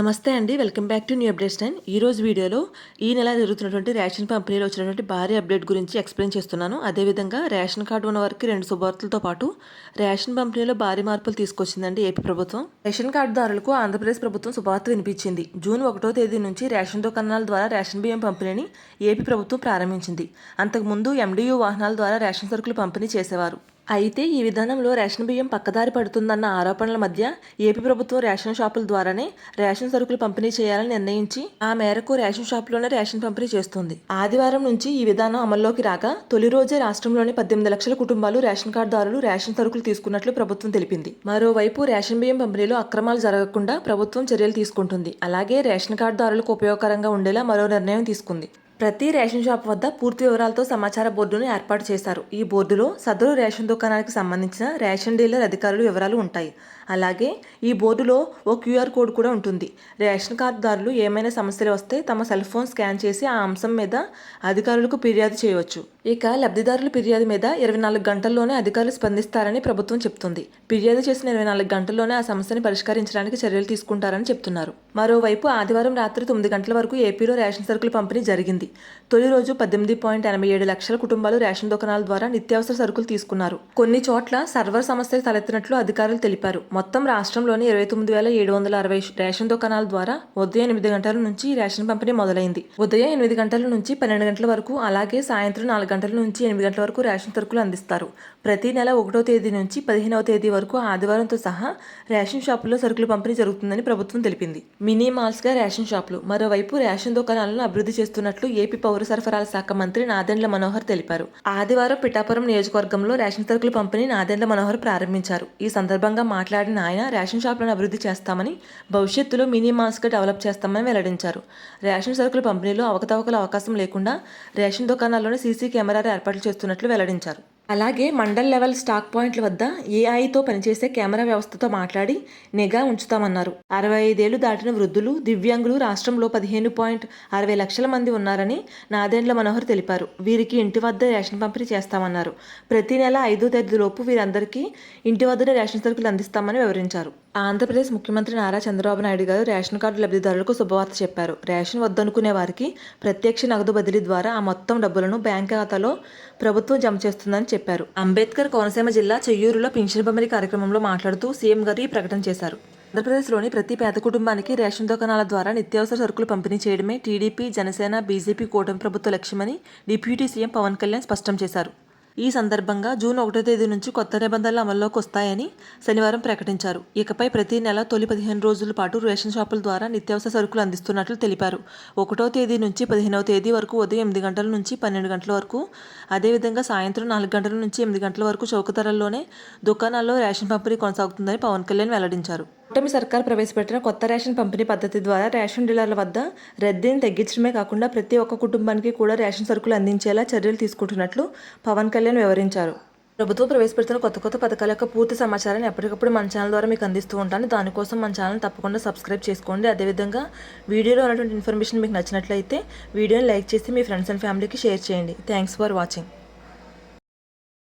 నమస్తే అండి. Welcome back to new updates ten. ఈ రోజు వీడియోలో ఈ నెల జరుగుతున్నటువంటి రేషన్ పంపిణీలో వచ్చినటువంటి భారీ అప్డేట్ గురించి ఎక్స్ప్లెయిన్ చేస్తున్నాను. అదేవిధంగా రేషన్ కార్డు ఉన్న వారికి రెండు శుభవార్తలతో పాటు రేషన్ పంపిణీలో భారీ మార్పులు తీసుకొచ్చిందండి ఏపీ ప్రభుత్వం. రేషన్ కార్డుదారులకు ఆంధ్రప్రదేశ్ ప్రభుత్వం శుభవార్త వినిపించింది. జూన్ ఒకటో తేదీ నుంచి రేషన్ దుకాణాల ద్వారా రేషన్ బియ్యం పంపిణీని ఏపీ ప్రభుత్వం ప్రారంభించింది. అంతకుముందు ఎండియూ వాహనాల ద్వారా రేషన్ సరుకులు పంపిణీ చేసేవారు. అయితే ఈ విధానంలో రేషన్ బియ్యం పక్కదారి పడుతుందన్న ఆరోపణల మధ్య ఏపీ ప్రభుత్వం రేషన్ షాపుల ద్వారానే రేషన్ సరుకులు పంపిణీ చేయాలని నిర్ణయించి ఆ మేరకు రేషన్ షాపులోనే రేషన్ పంపిణీ చేస్తుంది. ఆదివారం నుంచి ఈ విధానం అమల్లోకి రాగా తొలి రోజే రాష్ట్రంలోని పద్దెనిమిది లక్షల కుటుంబాలు రేషన్ కార్డుదారులు రేషన్ సరుకులు తీసుకున్నట్లు ప్రభుత్వం తెలిపింది. మరోవైపు రేషన్ బియ్యం పంపిణీలో అక్రమాలు జరగకుండా ప్రభుత్వం చర్యలు తీసుకుంటుంది. అలాగే రేషన్ కార్డుదారులకు ఉపయోగకరంగా ఉండేలా మరో నిర్ణయం తీసుకుంది. ప్రతి రేషన్ షాప్ వద్ద పూర్తి వివరాలతో సమాచార బోర్డును ఏర్పాటు చేశారు. ఈ బోర్డులో సదరు రేషన్ దుకాణానికి సంబంధించిన రేషన్ డీలర్ అధికారులు వివరాలు ఉంటాయి. అలాగే ఈ బోర్డులో ఓ క్యూఆర్ కోడ్ కూడా ఉంటుంది. రేషన్ కార్డుదారులు ఏమైనా సమస్యలు వస్తే తమ సెల్ ఫోన్ స్కాన్ చేసి ఆ అంశం మీద అధికారులకు ఫిర్యాదు చేయవచ్చు. ఇక లబ్ధిదారుల ఫిర్యాదు మీద ఇరవై నాలుగు గంటల్లోనే అధికారులు స్పందిస్తారని ప్రభుత్వం చెప్తుంది. ఫిర్యాదు చేసిన ఇరవై నాలుగు గంటల్లోనే ఆ సమస్యను పరిష్కరించడానికి చర్యలు తీసుకుంటారని చెప్తున్నారు. మరోవైపు ఆదివారం రాత్రి తొమ్మిది గంటల వరకు ఏపీలో రేషన్ సరుకుల పంపిణీ జరిగింది. తొలి రోజు పద్దెనిమిది పాయింట్ ఎనభై ఏడు లక్షల కుటుంబాలు రేషన్ దుకాణాల ద్వారా నిత్యావసర సరుకులు తీసుకున్నారు. కొన్ని చోట్ల సర్వర్ సమస్యలు తలెత్తినట్లు అధికారులు తెలిపారు. మొత్తం రాష్ట్రంలోని ఇరవై తొమ్మిది వేల ఏడు వందల అరవై రేషన్ దుకాణాల ద్వారా ఉదయం ఎనిమిది గంటల నుంచి రేషన్ పంపిణీ మొదలైంది. ఉదయం ఎనిమిది గంటల నుంచి పన్నెండు గంటల వరకు అలాగే సాయంత్రం నాలుగు గంటల నుంచి ఎనిమిది గంటల వరకు రేషన్ సరుకులు అందిస్తారు. ప్రతి నెల ఒకటో తేదీ నుంచి పదిహేనవ తేదీ వరకు ఆదివారంతో సహా రేషన్ షాపుల్లో సరుకులు పంపిణీ జరుగుతుందని ప్రభుత్వం తెలిపింది. మినీ మాల్స్గా రేషన్ షాపులు మరోవైపు రేషన్ దుకాణాలను అభివృద్ధి చేస్తున్నట్లు ఏపీ పౌర సరఫరాల శాఖ మంత్రి నాదెండ్ల మనోహర్ తెలిపారు. ఆదివారం పిఠాపురం నియోజకవర్గంలో రేషన్ సరుకుల పంపిణీ నాదెండ్ల మనోహర్ ప్రారంభించారు. ఈ సందర్భంగా మాట్లాడిన ఆయన రేషన్ షాపులను అభివృద్ధి చేస్తామని భవిష్యత్తులో మినీ మాల్స్గా డెవలప్ చేస్తామని వెల్లడించారు. రేషన్ సరుకుల పంపిణీలో అవకతవకల అవకాశం లేకుండా రేషన్ దుకాణాల్లోనే సీసీ కెమెరాలు ఏర్పాట్లు చేస్తున్నట్లు వెల్లడించారు. అలాగే మండల్ లెవెల్ స్టాక్ పాయింట్ల వద్ద ఏఐతో పనిచేసే కెమెరా వ్యవస్థతో మాట్లాడి నిఘా ఉంచుతామన్నారు. అరవై ఐదేళ్ళు దాటిన వృద్ధులు దివ్యాంగులు రాష్ట్రంలో పదిహేను పాయింట్ అరవై లక్షల మంది ఉన్నారని నాదెండ్ల మనోహర్ తెలిపారు. వీరికి ఇంటి వద్ద రేషన్ పంపిణీ చేస్తామన్నారు. ప్రతి నెల ఐదో తేదీలోపు వీరందరికీ ఇంటి వద్దనే రేషన్ సరుకులు అందిస్తామని వివరించారు. ఆంధ్రప్రదేశ్ ముఖ్యమంత్రి నారా చంద్రబాబు నాయుడు గారు రేషన్ కార్డు లబ్ధిదారులకు శుభవార్త చెప్పారు. రేషన్ వద్దనుకునే వారికి ప్రత్యక్ష నగదు బదిలీ ద్వారా ఆ మొత్తం డబ్బులను బ్యాంక్ ఖాతాలో ప్రభుత్వం జమ చేస్తుందని చెప్పారు. అంబేద్కర్ కోనసీమ జిల్లా చెయ్యూరులో పింఛన్ పంపిణీ కార్యక్రమంలో మాట్లాడుతూ సీఎం గారు ఈ ప్రకటన చేశారు. ఆంధ్రప్రదేశ్లోని ప్రతి పేద కుటుంబానికి రేషన్ దుకాణాల ద్వారా నిత్యావసర సరుకులు పంపిణీ చేయడమే టీడీపీ జనసేన బీజేపీ కూటమి ప్రభుత్వ లక్ష్యమని డిప్యూటీ సీఎం పవన్ కళ్యాణ్ స్పష్టం చేశారు. ఈ సందర్భంగా జూన్ ఒకటో తేదీ నుంచి కొత్త నిబంధనలు అమల్లోకి వస్తాయని శనివారం ప్రకటించారు. ఇకపై ప్రతి నెల తొలి పదిహేను రోజుల పాటు రేషన్ షాపుల ద్వారా నిత్యావసర సరుకులు అందిస్తున్నట్లు తెలిపారు. ఒకటో తేదీ నుంచి పదిహేనవ తేదీ వరకు ఉదయం ఎనిమిది గంటల నుంచి పన్నెండు గంటల వరకు అదేవిధంగా సాయంత్రం నాలుగు గంటల నుంచి ఎనిమిది గంటల వరకు చౌక ధరల్లోనే దుకాణాల్లో రేషన్ పంపిణీ కొనసాగుతుందని పవన్ కళ్యాణ్ వెల్లడించారు. కూటమి సర్కార్ ప్రవేశపెట్టిన కొత్త రేషన్ పంపిణీ పద్ధతి ద్వారా రేషన్ డీలర్ల వద్ద రద్దీని తగ్గించడమే కాకుండా ప్రతి ఒక్క కుటుంబానికి కూడా రేషన్ సరుకులు అందించేలా చర్యలు తీసుకుంటున్నట్లు పవన్ కళ్యాణ్ వివరించారు. ప్రభుత్వం ప్రవేశపెడుతున్న కొత్త కొత్త పథకాల యొక్క పూర్తి సమాచారాన్ని ఎప్పటికప్పుడు మన ఛానల్ ద్వారా మీకు అందిస్తూ ఉంటాను. దానికోసం మన ఛానల్ తప్పకుండా సబ్స్క్రైబ్ చేసుకోండి. అదేవిధంగా వీడియోలో ఉన్నటువంటి ఇన్ఫర్మేషన్ మీకు నచ్చినట్లయితే వీడియోని లైక్ చేసి మీ ఫ్రెండ్స్ అండ్ ఫ్యామిలీకి షేర్ చేయండి. Thanks for watching.